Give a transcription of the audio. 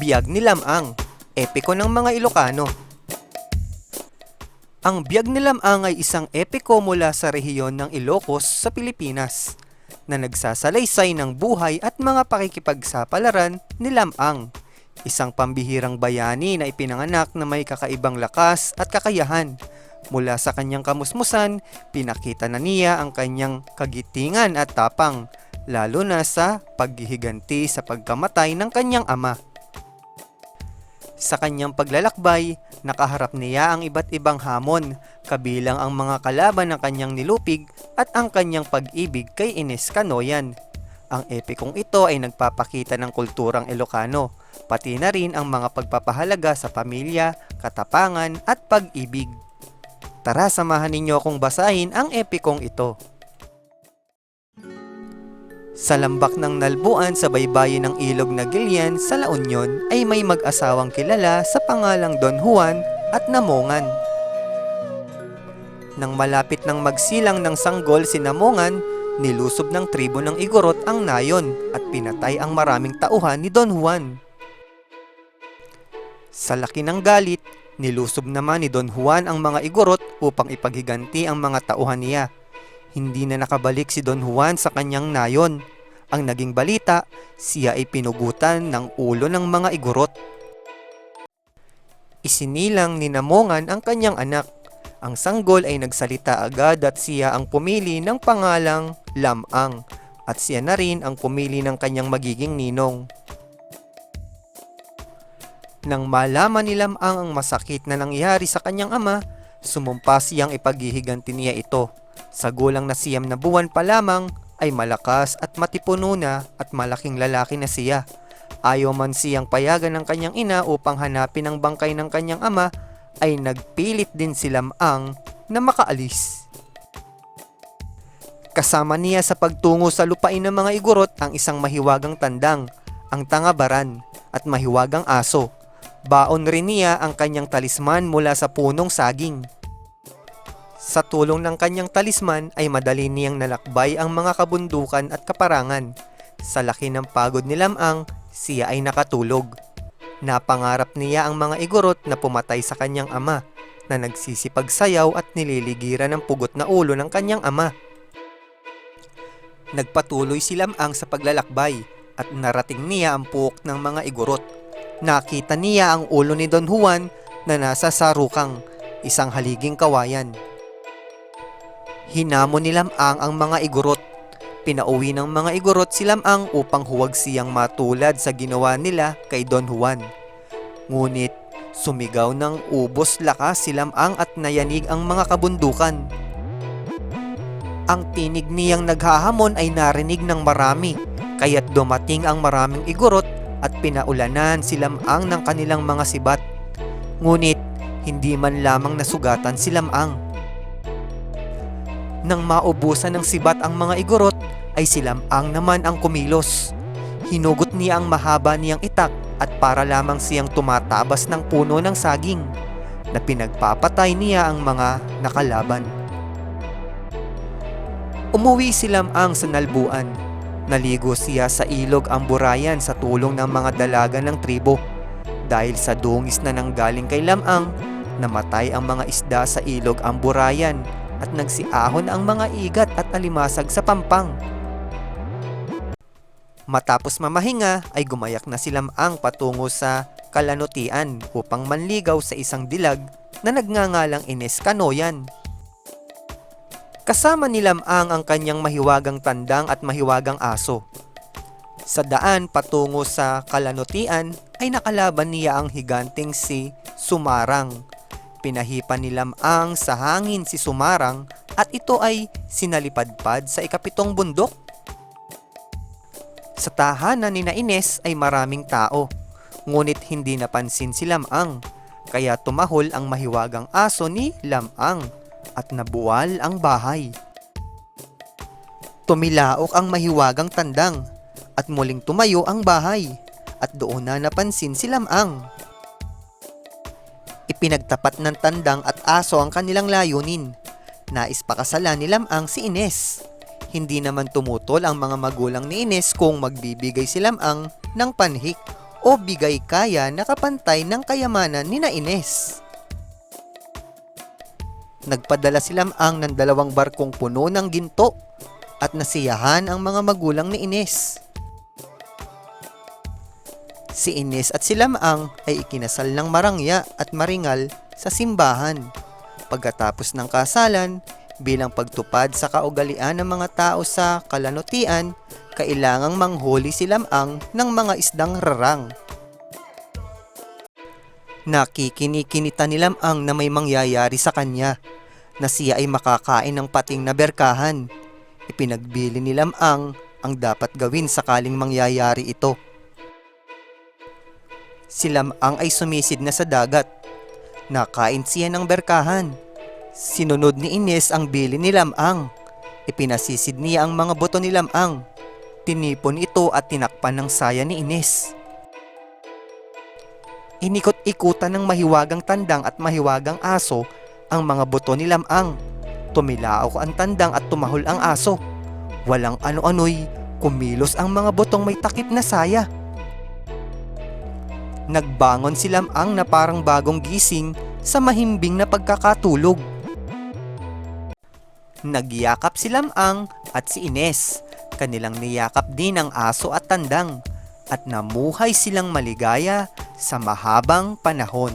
biyag ni Lamang, epiko ng mga Ilocano. Ang biyag ni Lamang ay isang epiko mula sa rehiyon ng Ilocos sa Pilipinas na nagsasalaysay ng buhay at mga pakikipagsapalaran ni Lamang, isang pambihirang bayani na ipinanganak na may kakaibang lakas at kakayahan. Mula sa kanyang kamusmusan, pinakita na niya ang kanyang kagitingan at tapang, lalo na sa paghihiganti sa pagkamatay ng kanyang ama. Sa kanyang paglalakbay, nakaharap niya ang iba't ibang hamon, kabilang ang mga kalaban ng kanyang nilupig at ang kanyang pag-ibig kay Ines Canoyan. Ang epikong ito ay nagpapakita ng kulturang Ilocano, pati na rin ang mga pagpapahalaga sa pamilya, katapangan at pag-ibig. Tara samahan ninyo akong basahin ang epikong ito. Sa lambak ng Nalbuan sa baybayin ng ilog na Gilian sa La Union ay may mag-asawang kilala sa pangalang Don Juan at Namongan. Nang malapit ng magsilang ng sanggol si Namongan, nilusob ng tribo ng Igorot ang nayon at pinatay ang maraming tauhan ni Don Juan. Sa laki ng galit, nilusob naman ni Don Juan ang mga Igorot upang ipaghiganti ang mga tauhan niya. Hindi na nakabalik si Don Juan sa kanyang nayon. Ang naging balita, siya ay pinugutan ng ulo ng mga igurot. Isinilang ni Namongan ang kanyang anak. Ang sanggol ay nagsalita agad at siya ang pumili ng pangalang Lamang at siya na rin ang pumili ng kanyang magiging ninong. Nang malaman ni Lamang ang masakit na nangyari sa kanyang ama, sumumpa siyang ipaghihiganti niya ito. Sa gulang na siyam na buwan pa lamang ay malakas at matipuno na at malaking lalaki na siya. Ayaw man siyang payagan ng kanyang ina upang hanapin ang bangkay ng kanyang ama ay nagpilit din si Lamang na makaalis. Kasama niya sa pagtungo sa lupain ng mga igurot ang isang mahiwagang tandang, ang tangabaran at mahiwagang aso. Baon rin niya ang kanyang talisman mula sa punong saging. Sa tulong ng kanyang talisman ay madali niyang nalakbay ang mga kabundukan at kaparangan. Sa laki ng pagod ni Lamang, siya ay nakatulog. Napangarap niya ang mga igorot na pumatay sa kanyang ama, na nagsisipagsayaw at nililigiran ng pugot na ulo ng kanyang ama. Nagpatuloy si Lamang sa paglalakbay at narating niya ang puok ng mga igorot. Nakita niya ang ulo ni Don Juan na nasa sarukang, isang haliging kawayan. Hinamon ni Lamang ang mga igurot. Pinauwi ng mga igurot si Lamang upang huwag siyang matulad sa ginawa nila kay Don Juan. Ngunit sumigaw ng ubos lakas si Lamang at nayanig ang mga kabundukan. Ang tinig niyang naghahamon ay narinig ng marami, kaya't dumating ang maraming igurot at pinaulanan si Lamang ng kanilang mga sibat. Ngunit hindi man lamang nasugatan si Lamang. Nang maubusan ng sibat ang mga igorot, ay si Lamang naman ang kumilos. Hinugot niya ang mahaba niyang itak at para lamang siyang tumatabas ng puno ng saging na pinagpapatay niya ang mga nakalaban. Umuwi si Lamang sa Nalbuan. Naligo siya sa ilog ang burayan sa tulong ng mga dalaga ng tribo. Dahil sa dungis na nanggaling kay Lamang, namatay ang mga isda sa ilog ang burayan at nagsiahon ang mga igat at alimasag sa pampang. Matapos mamahinga ay gumayak na si Lamang patungo sa kalanutian upang manligaw sa isang dilag na nagngangalang Ines Kanoyan. Kasama ni Lamang ang kanyang mahiwagang tandang at mahiwagang aso. Sa daan patungo sa kalanutian ay nakalaban niya ang higanting si Sumarang. Pinahipan ni Lamang sa hangin si Sumarang at ito ay sinalipadpad sa ikapitong bundok. Sa tahanan ni na ay maraming tao, ngunit hindi napansin si Lamang, kaya tumahol ang mahiwagang aso ni Lamang at nabuwal ang bahay. Tumilaok ang mahiwagang tandang at muling tumayo ang bahay at doon na napansin si Lamang. Ipinagtapat ng tandang at aso ang kanilang layunin. Nais pakasalan ni Lamang si Ines. Hindi naman tumutol ang mga magulang ni Ines kung magbibigay si Lamang ng panhik o bigay kaya na kapantay ng kayamanan ni na Ines. Nagpadala si Lamang ng dalawang barkong puno ng ginto at nasiyahan ang mga magulang ni Ines. Si Ines at si Lamang ay ikinasal ng marangya at maringal sa simbahan. Pagkatapos ng kasalan, bilang pagtupad sa kaugalian ng mga tao sa kalanutian, kailangang manghuli si Lamang ng mga isdang rarang. Nakikinikinita ni Lamang na may mangyayari sa kanya, na siya ay makakain ng pating na berkahan. Ipinagbili ni Lamang ang dapat gawin sakaling mangyayari ito. Si Lamang ay sumisid na sa dagat. Nakain siya ng berkahan. Sinunod ni Ines ang bili ni Lamang. Ipinasisid niya ang mga buto ni Lamang. Tinipon ito at tinakpan ng saya ni Ines. Inikot-ikutan ng mahiwagang tandang at mahiwagang aso ang mga buto ni Lamang. Tumilaok ang tandang at tumahol ang aso. Walang ano-ano'y kumilos ang mga butong may takip na saya. Nagbangon si Lamang na parang bagong gising sa mahimbing na pagkakatulog. Nagyakap si Lamang at si Ines. Kanilang niyakap din ang aso at tandang at namuhay silang maligaya sa mahabang panahon.